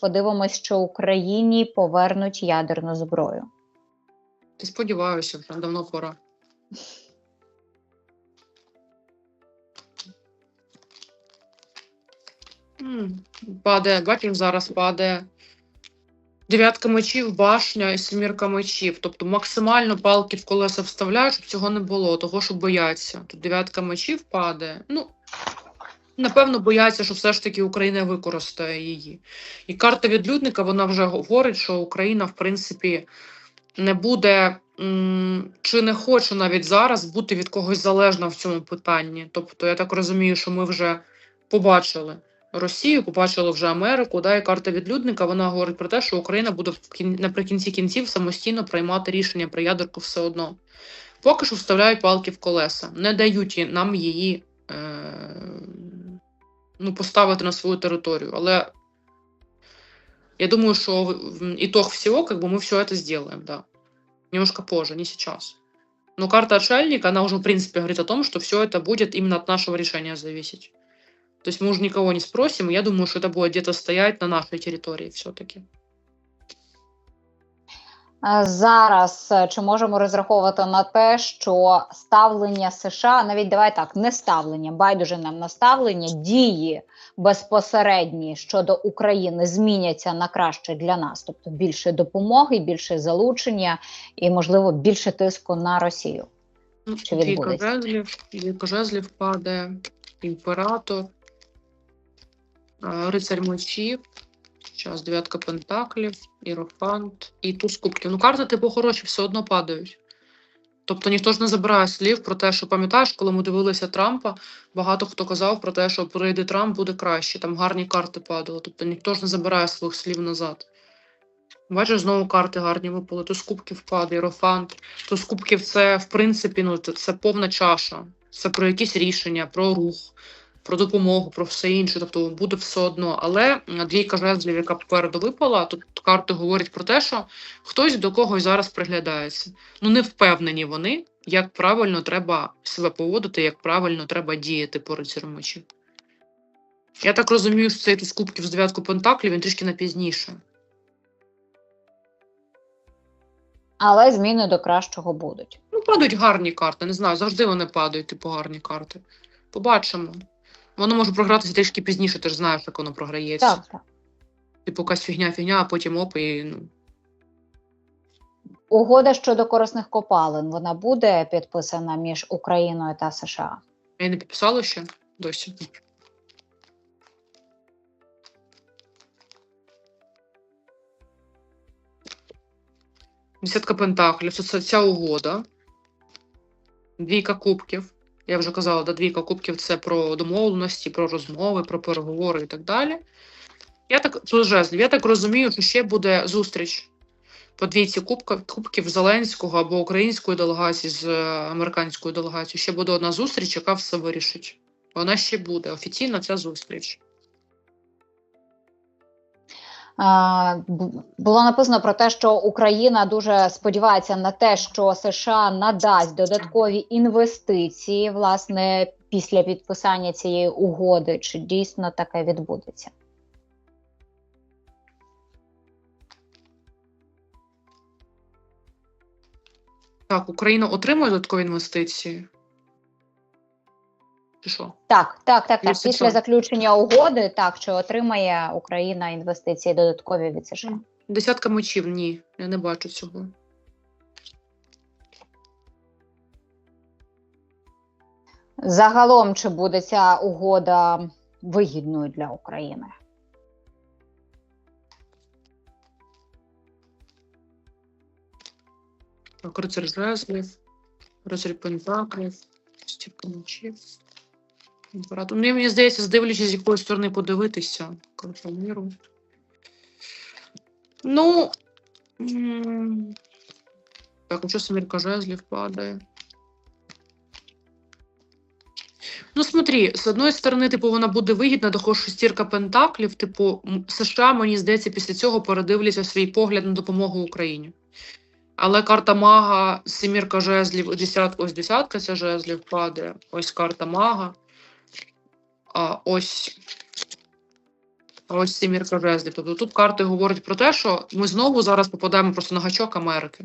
подивимось, що Україні повернуть ядерну зброю. Ти сподіваюся, вже давно пора. Падає, бачиш, зараз падає. Дев'ятка мечів, башня і семірка мечів. Тобто максимально палки в колеса вставляють, щоб цього не було, того, що бояться. Тут дев'ятка мечів падає. Ну, напевно, бояться, що все ж таки Україна використає її. І карта відлюдника, вона вже говорить, що Україна, в принципі, не буде чи не хоче навіть зараз бути від когось залежна в цьому питанні. Тобто, я так розумію, що ми вже побачили Росію, побачили вже Америку. Да, і карта відлюдника вона говорить про те, що Україна буде наприкінці кінців самостійно приймати рішення про ядерку все одно. Поки що вставляють палки в колеса, не дають нам її е... ну, поставити на свою територію. Але я думаю, в- итог всего, как бы мы все это сделаем, да. Немножко позже, не сейчас. Но карта отшельника, она уже, в принципе, говорит о том, что все это будет именно от нашего решения зависеть. То есть мы уже никого не спросим, и я думаю, что это будет где-то стоять на нашей территории все-таки. Зараз е, чи можемо розраховувати на те, що ставлення США, навіть давай так, не ставлення, байдуже нам на ставлення, дії безпосередні щодо України зміняться на краще для нас, тобто більше допомоги, більше залучення і, можливо, більше тиску на Росію. Ну, Чи відбудеться? двійка жезлів падає, імператор, е, рицарь мечів, зараз дев'ятка пентаклів, іерофант і туз кубків. Ну, карти, типу, хороші, все одно падають. Тобто ніхто ж не забирає слів про те, що пам'ятаєш, коли ми дивилися Трампа, багато хто казав про те, що прийде Трамп, буде краще. Там гарні карти падали. Тобто ніхто ж не забирає своїх слів назад. Бачиш, знову карти гарні випали. Туз кубків падає, іерофант. Туз кубків це, в принципі, ну, це повна чаша. Це про якісь рішення, про рух, про допомогу, про все інше. Тобто буде все одно. Але двійка жезлів, яка попереду випала, тут карти говорять про те, що хтось до когось зараз приглядається. Ну, не впевнені вони, як правильно треба себе поводити, як правильно треба діяти по рицарю. Я так розумію, що цей туз кубків з дев'ятку пентаклів він трішки на пізніше. Але зміни до кращого будуть. Ну, падають гарні карти, не знаю, завжди вони падають, типу гарні карти. Побачимо. Воно може програтися трішки пізніше, ти ж знаєш, як воно програється. Так, так. Типу, якась фігня-фігня, а потім оп, і ну. Угода щодо корисних копалин вона буде підписана між Україною та США. Я не підписала ще досі. Десятка пентаклів, це ця угода. Двійка кубків. Я вже казала, да, двійка кубків це про домовленості, про розмови, про переговори і так далі. Я так. Я так розумію, що ще буде зустріч по двійці кубків, кубків Зеленського або української делегації з е, американською делегацією. Ще буде одна зустріч, яка все вирішить. Вона ще буде офіційна ця зустріч. Було написано про те, що Україна дуже сподівається на те, що США надасть додаткові інвестиції власне після підписання цієї угоди. Чи дійсно таке відбудеться? Так, Україна отримує додаткові інвестиції. Чи що? Так, так, так, так. Після заключення угоди, так чи отримає Україна інвестиції додаткові від США? Десятка мечів, ні, я не бачу цього. Загалом, чи буде ця угода вигідною для України? Так, рицар жезлів, рицар пентаклів, стіпка мечів. Імператор. Ну, мені здається, здивлячись, з якої сторони подивитися. Карта миру. Ну. Так, ну що семірка жезлів падає. Ну, смотри, з одної сторони, типу, вона буде вигідна, до шестірка пентаклів, типу, США, мені здається, після цього передивляться свій погляд на допомогу Україні. Але карта мага, семірка жезлів, десятка, ось десятка ця жезлів падає. Ось карта мага. А ось ось сімірка жезлів. Тобто тут карти говорять про те, що ми знову зараз попадаємо просто на гачок Америки.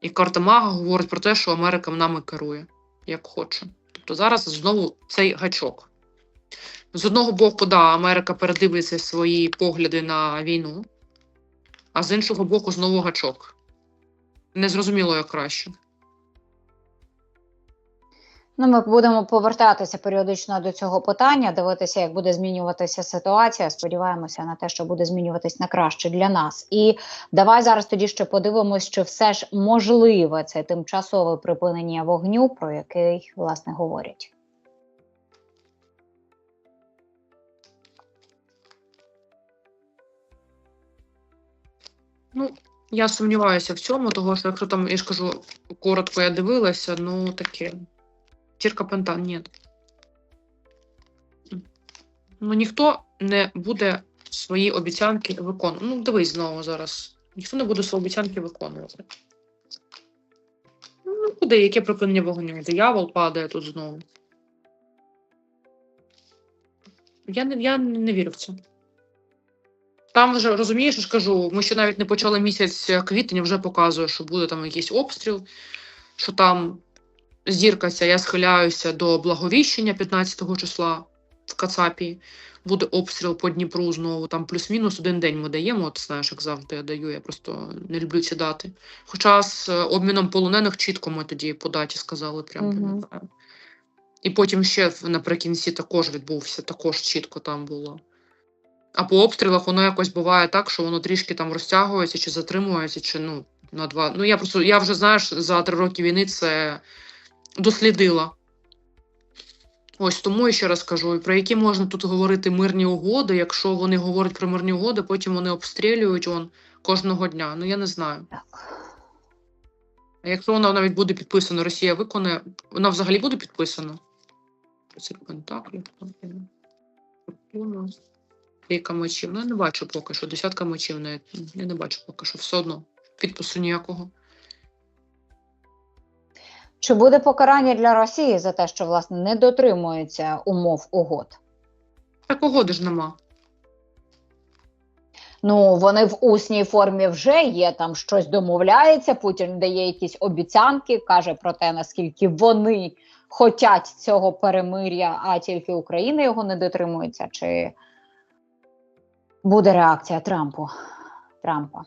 І карта Мага говорить про те, що Америка нами керує, як хоче. Тобто зараз знову цей гачок. З одного боку, да, Америка передивиться свої погляди на війну, а з іншого боку, знову гачок. Незрозуміло, як краще. Ну, ми будемо повертатися періодично до цього питання, дивитися, як буде змінюватися ситуація. Сподіваємося на те, що буде змінюватись на краще для нас. І давай зараз тоді ще подивимось, чи все ж можливе це тимчасове припинення вогню, про який власне говорять. Ну, я сумніваюся в цьому, того що якщо там, я ж кажу, коротко я дивилася, ну таке. Тірка пента, ні. Ну, ніхто не буде свої обіцянки виконувати. Ну, дивись знову зараз. Ніхто не буде свої обіцянки виконувати. Ну, куди, яке припинення вогню? Диявол падає тут знову. Я не, я не вірю в це. Там вже розумієш, ж кажу, ми ще навіть не почали місяць квітень, вже показує, що буде там якийсь обстріл, що там зірка ця, я схиляюся до благовіщення 15 числа в Кацапі. Буде обстріл по Дніпру знову, там плюс-мінус один день ми даємо, от знаєш, як завжди я даю, я просто не люблю ці дати. Хоча з е, обміном полонених чітко ми тоді по даті сказали, прям пам'ятаю. І потім ще наприкінці також відбувся, також чітко там було. А по обстрілах воно якось буває так, що воно трішки там розтягується чи затримується, чи ну на два. Ну я просто я вже знаєш за три роки війни це дослідила. Ось тому я ще раз кажу, про які можна тут говорити мирні угоди, якщо вони говорять про мирні угоди, потім вони обстрілюють он кожного дня. Ну я не знаю. А якщо вона навіть буде підписана, Росія виконає, вона взагалі буде підписана? Пентаклів, Фортуна, Трійка мечів. Ну, я не бачу поки що. Десятка мечів навіть. Я не бачу поки що. Все одно. Підпису ніякого. Чи буде покарання для Росії за те, що власне не дотримується умов угод? Так угоди ж нема. Ну, вони в усній формі вже є, там щось домовляється. Путін дає якісь обіцянки, каже про те, наскільки вони хочуть цього перемир'я, а тільки Україна його не дотримується. Чи буде реакція Трампу? Трампа?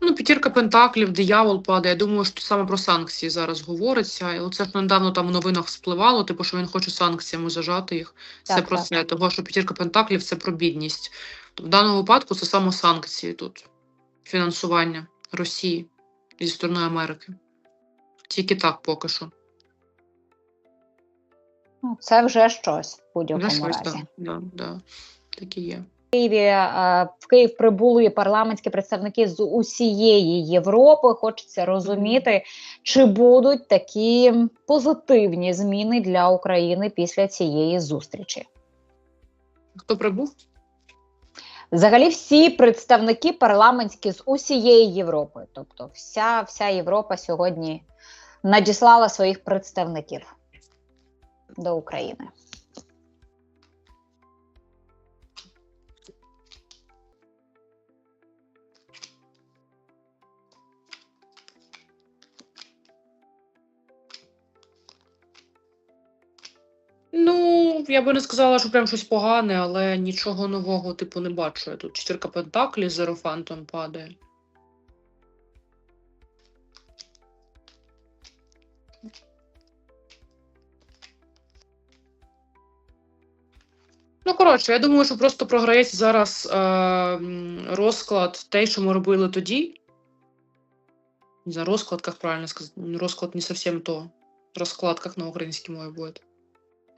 Ну, п'ятірка пентаклів, диявол падає. Я думаю, що саме про санкції зараз говориться. І оце ж недавно там у новинах спливало, типу, що він хоче санкціями зажати їх. Це Так, про так. це. Того, що п'ятірка пентаклів це про бідність. То в даному випадку це саме санкції тут. Фінансування Росії зі сторони Америки. Тільки так поки що. Ну, це вже щось в будь-якому разі. так. Да, да. Так і є. Києві е, в Київ прибули парламентські представники з усієї Європи. Хочеться розуміти, чи будуть такі позитивні зміни для України після цієї зустрічі. Хто прибув? Взагалі, всі представники парламентські з усієї Європи, тобто вся, вся Європа сьогодні надіслала своїх представників до України. Я би не сказала, що прям щось погане, але нічого нового, типу, не бачу. Я тут чотирка пентаклів з ерофантом падає. Ну, коротше, я думаю, що просто програється зараз е, розклад те, що ми робили тоді. Не знаю, розклад, як правильно сказати. Розклад не зовсім то. Розклад, як на українській мові буде.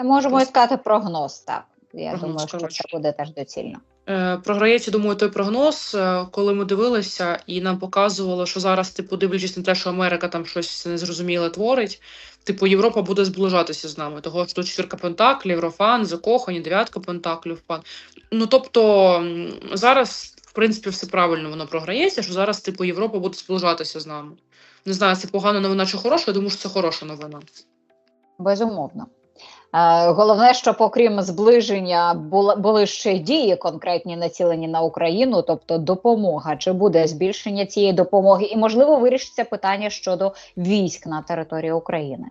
Можемо і Просто- сказати прогноз. Так я Прогноз, думаю, що коротше. це буде теж доцільно. Е, Програється, думаю, той прогноз, е, коли ми дивилися, і нам показувало, що зараз, типу, дивлячись на те, що Америка там щось незрозуміле творить, типу, Європа буде зближатися з нами. Того що тут четвірка пентаклів, Рофан, закохані, дев'ятка пентаклів, пан. Ну тобто зараз, в принципі, все правильно воно програється, що зараз, типу, Європа буде зближатися з нами. Не знаю, це погана новина чи хороша, я думаю, що це хороша новина. Безумовно. Е, Головне, щоб окрім зближення були ще дії конкретні націлені на Україну, тобто допомога. Чи буде збільшення цієї допомоги? І можливо вирішиться питання щодо військ на території України.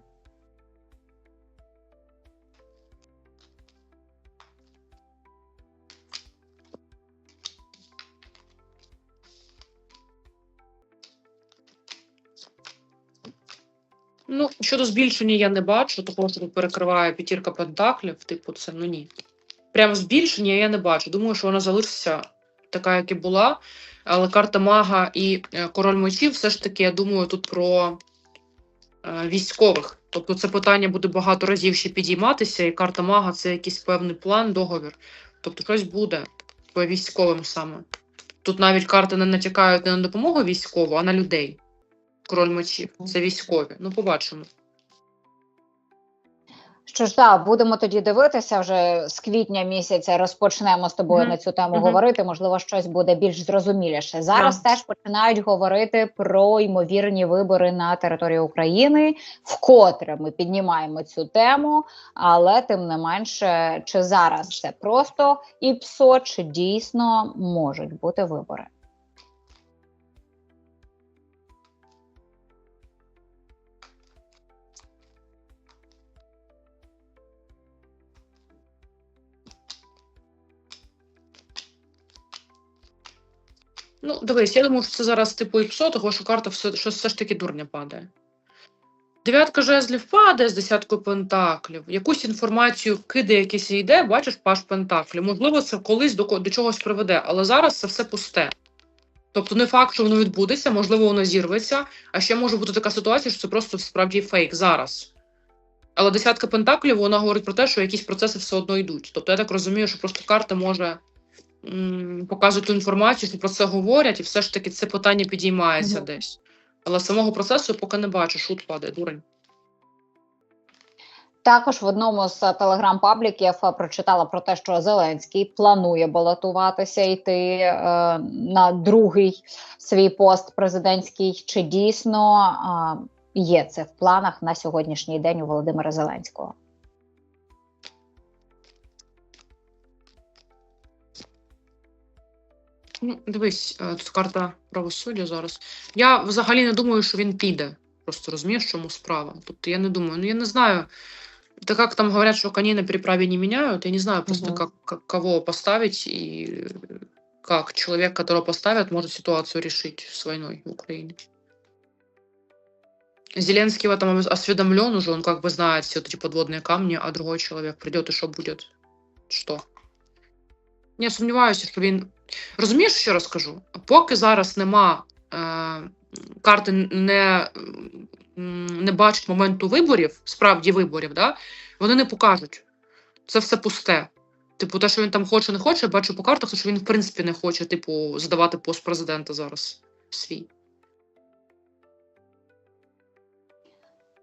Ну, щодо збільшення я не бачу, того, що тут перекриває п'ятірка пентаклів, типу, це ну ні. Прямо збільшення я не бачу. Думаю, що вона залишиться така, як і була. Але карта мага і е, король мечів, все ж таки, я думаю, тут про е, військових. Тобто це питання буде багато разів ще підійматися, і карта мага це якийсь певний план, договір. Тобто щось буде по військовим саме. Тут навіть карти не натякають не на допомогу військову, а на людей. Король мечів. Це військові. Ну, побачимо. Що ж, так, будемо тоді дивитися вже з квітня місяця. Розпочнемо з тобою Мгм. на цю тему Мгм. говорити. Можливо, щось буде більш зрозуміліше. Зараз теж починають говорити про ймовірні вибори на території України. Вкотре ми піднімаємо цю тему, але тим не менше, чи зараз це просто ІПСО, чи дійсно можуть бути вибори? Ну, дивись, я думаю, що це зараз типу ІПСО, того що карта все, що все ж таки дурня падає. Дев'ятка жезлів падає з десяткою пентаклів. Якусь інформацію кидає, якийсь йде, бачиш паш пентаклів. Можливо, це колись до, до чогось приведе, але зараз це все пусте. Тобто не факт, що воно відбудеться, можливо, воно зірветься, а ще може бути така ситуація, що це просто справді фейк зараз. Але десятка пентаклів вона говорить про те, що якісь процеси все одно йдуть. Тобто я так розумію, що просто карта може показують ту інформацію, що про це говорять, і все ж таки це питання підіймається Мгм. десь. Але самого процесу поки не бачу, шут падає, дурень. Також в одному з телеграм-пабліків е, прочитала про те, що Зеленський планує балотуватися йти е, на другий свій пост президентський. Чи дійсно е, є це в планах на сьогоднішній день у Володимира Зеленського? Ну, дивись, е, тут карта правосуддя зараз. Я взагалі не думаю, що він піде. Просто розумієш, в чому справа. Тобто я не думаю, ну я не знаю. Так как там говорят, что коней на переправе не меняют, я не знаю просто, Мгм. как, как- кого поставить и э, как человек, которого поставят, может ситуацию решить с войной в Украине. Зеленский в этом ос- осведомлен уже, он как бы знает все эти подводные камни, а другой человек придет и что будет? Что? Я сумніваюся, що він. Розумієш, що розкажу? Поки зараз нема е, карти не, не бачать моменту виборів, справді виборів, да? вони не покажуть. Це все пусте. Типу, те, що він там хоче, не хоче, я бачу по картах, що він в принципі не хоче, типу, здавати пост президента зараз свій.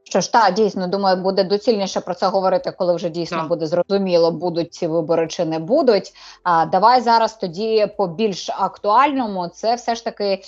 Що ж, так, дійсно, думаю, буде доцільніше про це говорити, коли вже дійсно Так. буде зрозуміло, будуть ці вибори чи не будуть. А давай зараз тоді по більш актуальному, це все ж таки е,